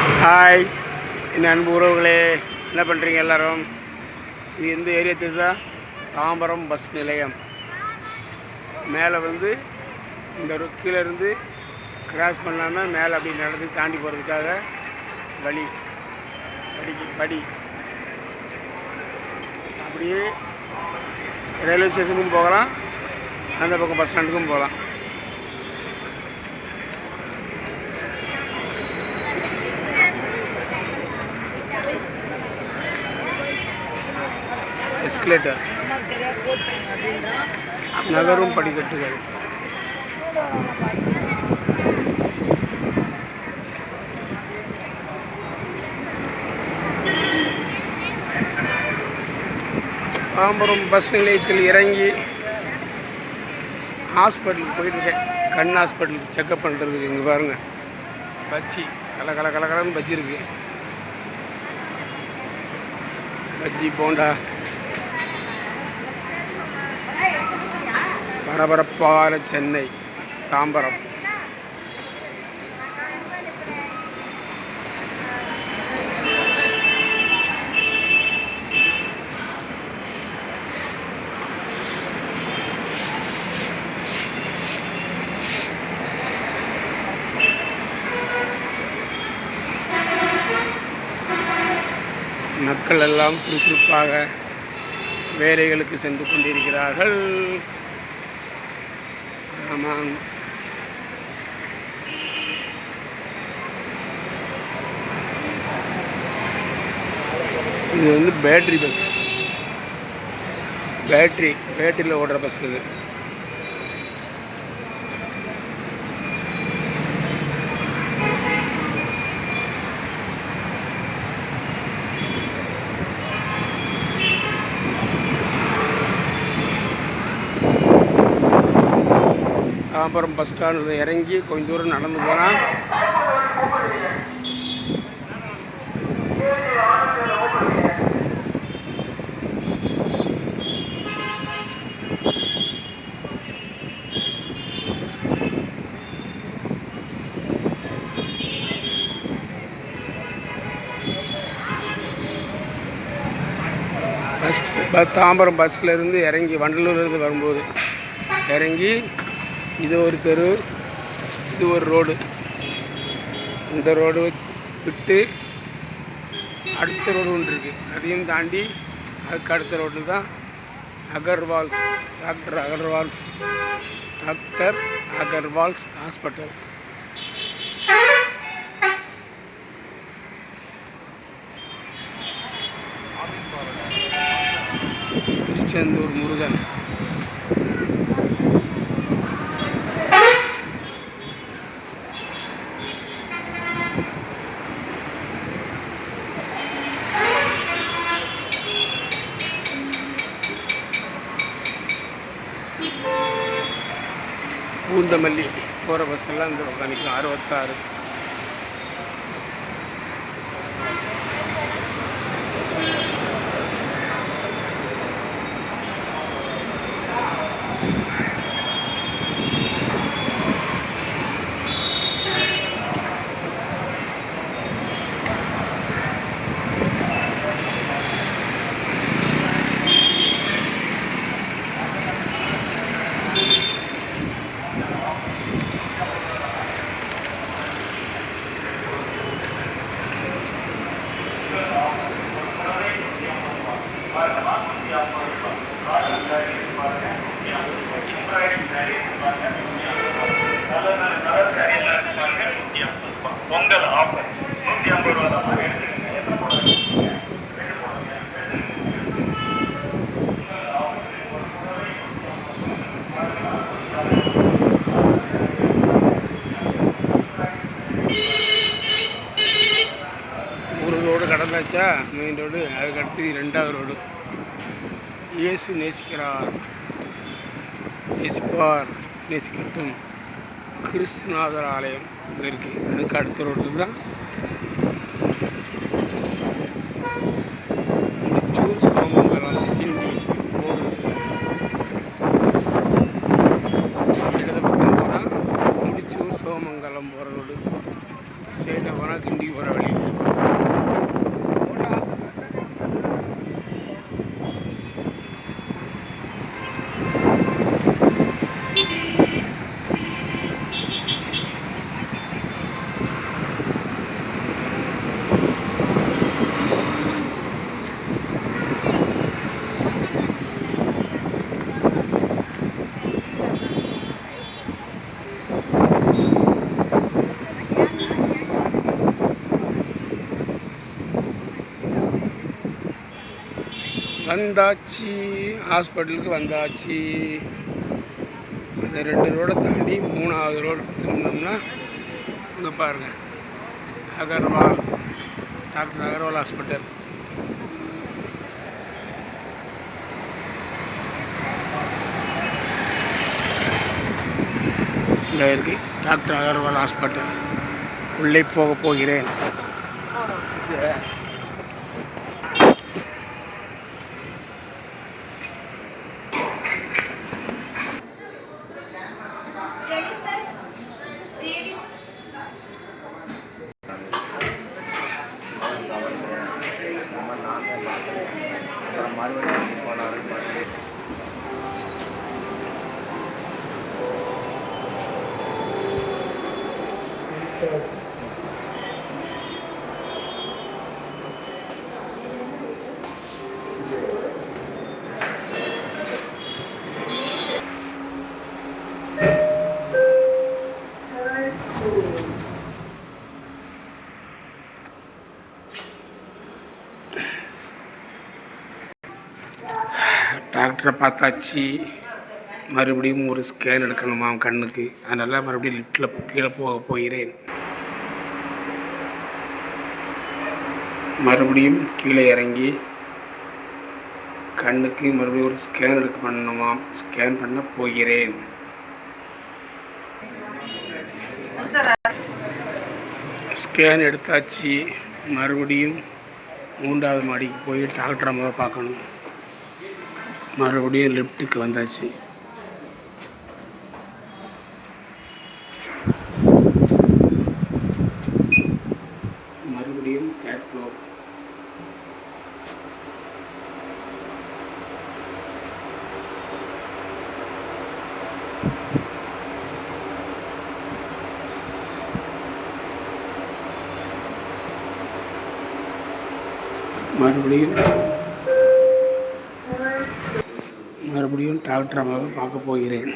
Hi. என் அன்பு உறவுகளே என்ன பண்ணுறீங்க எல்லோரும்? இது எந்த ஏரியா தெரியுதா? தாம்பரம் பஸ் நிலையம். மேலே வந்து இந்த ரு- கிராஸ் பண்ணாமல் மேலே அப்படி நடந்து தாண்டி போகிறதுக்காக வழி. படிக்கு படி. அப்படியே ரயில்வே ஸ்டேஷனுக்கும் போகலாம். அந்த பக்கம் பஸ் ஸ்டாண்டுக்கும் போகலாம். எஸ்கலேட்டர் நகரும் படிக்கட்டுகள். தாம்பரம் பஸ் நிலையத்தில் இறங்கி ஹாஸ்பிட்டலுக்கு போயிட்டுருக்கேன் கண் ஹாஸ்பிட்டலுக்கு செக்கப் பண்ணுறதுக்கு இங்கே பாருங்கள் பஜ்ஜி கல கல கல கலன்னு பஜ்ஜி இருக்கு. பஜ்ஜி போண்டா. பரபரப்பான சென்னை தாம்பரம். மக்கள் எல்லாம் சுறுசுறுப்பாக வேலைகளுக்கு சென்று கொண்டிருக்கிறார்கள். ஆமாம். இது வந்து பேட்ரி பஸ். பேட்ரி பேட்டரியில் ஓடுற பஸ் இது. தாம்பரம் பஸ் ஸ்டாண்டில் இறங்கி கொஞ்ச தூரம் நடந்து போனால் பஸ் தாம்பரம் பஸ்ஸில் இருந்து இறங்கி வண்டலூர்லேருந்து வரும்போது இறங்கி இது ஒரு தெரு இது ஒரு ரோடு. இந்த ரோடு விட்டு அடுத்த ரோடு ஒன்று இருக்குது அதையும் தாண்டி அதுக்கு அடுத்த ரோடு தான் Agarwals. Doctor Agarwals. Doctor Agarwals hospital. Tiruchendur Murugan. Poonamallee போகிற பஸ்ஸெல்லாம் இந்த பக்கம் நிற்கும். அறுபத்தாறு. பொங்கல் ஆஃபர் நூற்றி ஐம்பது ரூபா தான் ஒரு ரோடு கடந்தாச்சா? மெயின் ரோடு அதுக்கடுத்து ரெண்டாவது ரோடு. இயேசு நேசிக்கிறார். நேசிப்பார் நேசிக்கட்டும். கிறிஸ்துநாதர் ஆலயம் இருக்குது அதுக்கு அடுத்த ரோட்டில் தான் முடிச்சூர் சோமங்கலம் கிண்டி ரோடு இடது பக்கம் போனால் முடிச்சூர் சோமங்கலம் போகிற ரோடு ஸ்ட்ரெயிட்டாக போனால் கிண்டி போகிற வழி வந்தாச்சு. ஹாஸ்பிட்டலுக்கு வந்தாச்சு. அந்த ரெண்டு ரோடை தாண்டி மூணாவது ரோடு திரும்பினோம்னா இங்கே பாருங்கள் அகர்வால் டாக்டர் அகர்வால் ஹாஸ்பிட்டல். இங்கே இருக்கு டாக்டர் அகர்வால் ஹாஸ்பிட்டல். உள்ளே போக போகிறேன். மார்வாடி டாக்டரை பார்த்தாச்சு. மறுபடியும் ஒரு ஸ்கேன் எடுக்கணுமா கண்ணுக்கு? அதனால் மறுபடியும் லிட்டில் கீழே போக போகிறேன். மறுபடியும் கீழே இறங்கி கண்ணுக்கு மறுபடியும் ஒரு ஸ்கேன் எடுக்க பண்ணணுமாம் ஸ்கேன் பண்ண போகிறேன். ஸ்கேன் எடுத்தாச்சு. மறுபடியும் மூன்றாவது மாடிக்கு போய் டாக்டரை முதல் பார்க்கணும். மறுபடியும் லிஃப்ட்டுக்கு வந்தாச்சு. மறுபடியும் தேர்ட் ஃப்ளோர் மறுபடியும் மறுபடியும் டாக்டர் அம்மாவை பார்க்க போகிறேன்.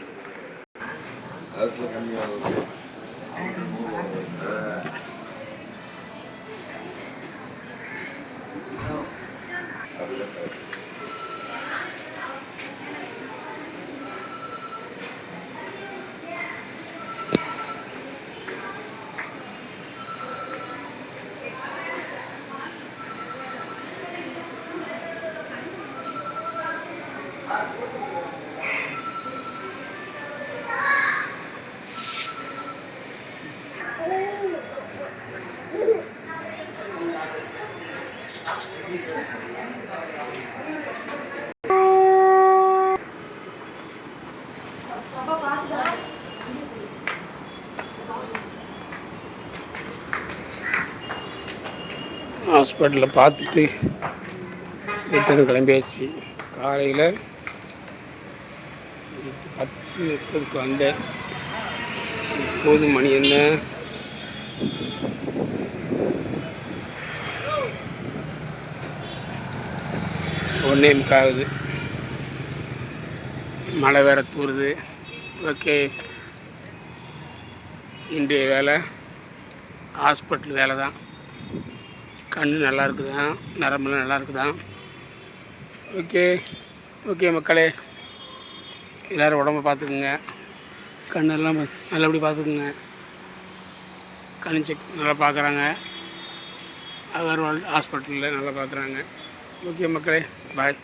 ஹாஸ்பிட்டலில் பார்த்துட்டு ரிட்டர்ன் கிளம்பியாச்சு. காலையில் பத்து முப்பதுக்கு வந்தேன். இப்போது மணி என்ன? ஒன்றே முக்காகுது மழை வேற தூருது. ஓகே. இன்றைய வேலை ஹாஸ்பிட்டல் வேலை தான் கண் நல்லா இருக்குதான் நரம்புலாம் நல்லா இருக்குதான் ஓகே. ஓகே மக்களே. எல்லோரும் உடம்ப பார்த்துக்குங்க. கண்ணெல்லாம் நல்லபடி பார்த்துக்குங்க. கண் செக் நல்லா பார்க்குறாங்க. அகர்வால் ஹாஸ்பிட்டலில் நல்லா பார்க்குறாங்க. ஓகே மக்களே. பாய்.